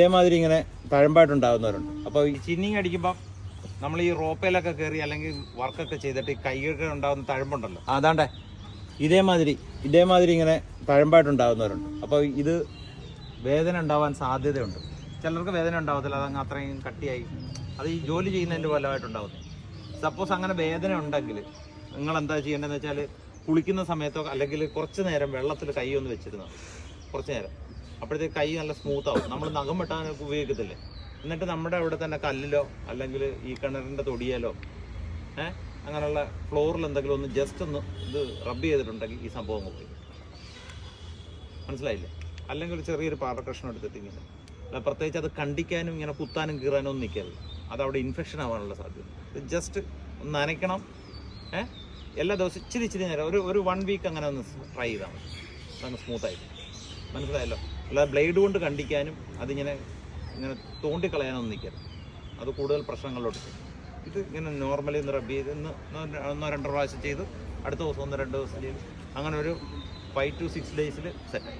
ഇതേമാതിരി ഇങ്ങനെ തഴമ്പായിട്ടുണ്ടാകുന്നവരുണ്ട് അപ്പോൾ ഈ ചിന്നിങ് അടിക്കുമ്പോൾ നമ്മൾ ഈ റോപ്പയിലൊക്കെ കയറി അല്ലെങ്കിൽ വർക്കൊക്കെ ചെയ്തിട്ട് ഈ കൈയൊക്കെ ഉണ്ടാകുന്ന തഴമ്പുണ്ടല്ലോ. അതാണ്ടേ ഇതേമാതിരി ഇതേമാതിരി ഇങ്ങനെ തഴമ്പായിട്ടുണ്ടാകുന്നവരുണ്ട് അപ്പോൾ ഇത് വേദന ഉണ്ടാവാൻ സാധ്യതയുണ്ട്. ചിലർക്ക് വേദന ഉണ്ടാവത്തില്ല അതങ്ങ് അത്രയും കട്ടിയായി. അത് ഈ ജോലി ചെയ്യുന്നതിന്റെ ഫലമായിട്ടുണ്ടാവുന്നത് സപ്പോസ് അങ്ങനെ വേദന ഉണ്ടെങ്കിൽ നിങ്ങൾ എന്താ ചെയ്യേണ്ടതെന്ന് വെച്ചാൽ കുളിക്കുന്ന സമയത്തോ അല്ലെങ്കിൽ കുറച്ച് നേരം വെള്ളത്തിൽ കൈ ഒന്ന് വെച്ചിരുന്നു? കുറച്ച് നേരം. അപ്പോഴത്തേക്ക് കൈ നല്ല സ്മൂത്ത് ആവും. നമ്മൾ നഖം വെട്ടാൻ ഉപയോഗിക്കത്തില്ലേ? എന്നിട്ട് നമ്മുടെ അവിടെ തന്നെ കല്ലിലോ അല്ലെങ്കിൽ ഈ കിണറിന്റെ തൊടിയാലോ ഏഹ് അങ്ങനെയുള്ള ഫ്ലോറിൽ എന്തെങ്കിലും ഒന്ന് ജസ്റ്റ് ഒന്ന് ഇത് റബ്ബ് ചെയ്തിട്ടുണ്ടെങ്കിൽ ഈ സംഭവം പോയി. മനസ്സിലായില്ലേ? അല്ലെങ്കിൽ ഒരു ചെറിയൊരു പാറ കഷ്ണം എടുത്തിട്ട് ഇങ്ങനെ അല്ല പ്രത്യേകിച്ച് അത് കണ്ടിക്കാനും ഇങ്ങനെ കുത്താനും കീറാനും ഒന്നും നിൽക്കരുത്. അത് അവിടെ ഇൻഫെക്ഷൻ ആവാനുള്ള സാധ്യത. ജസ്റ്റ് ഒന്ന് നനയ്ക്കണം ഏ. എല്ലാ ദിവസവും ഇച്ചിരി ഇച്ചിരി നേരം ഒരു ഒരു വൺ വീക്ക് അങ്ങനെ ഒന്ന് ട്രൈ ചെയ്താൽ മതി. അതങ്ങ് സ്മൂത്തായിട്ട് മനസ്സിലായല്ലോ? അല്ലാതെ ബ്ലേഡ് കൊണ്ട് കണ്ടിക്കാനും അതിങ്ങനെ ഇങ്ങനെ തോണ്ടിക്കളയാനൊന്നും നിൽക്കരുത്. അത് കൂടുതൽ പ്രശ്നങ്ങളിലോട്ട് ചെയ്യും ഇത് ഇങ്ങനെ നോർമലി ഒന്ന് റബ്ബ് ചെയ്ത് ഇന്ന് ഒന്നോ രണ്ടോ പ്രാവശ്യം ചെയ്ത് അടുത്ത ദിവസം ഒന്ന് രണ്ട് ദിവസം ചെയ്ത് അങ്ങനെ ഒരു ഫൈവ് ടു സിക്സ് ഡേയ്സിൽ സെറ്റ്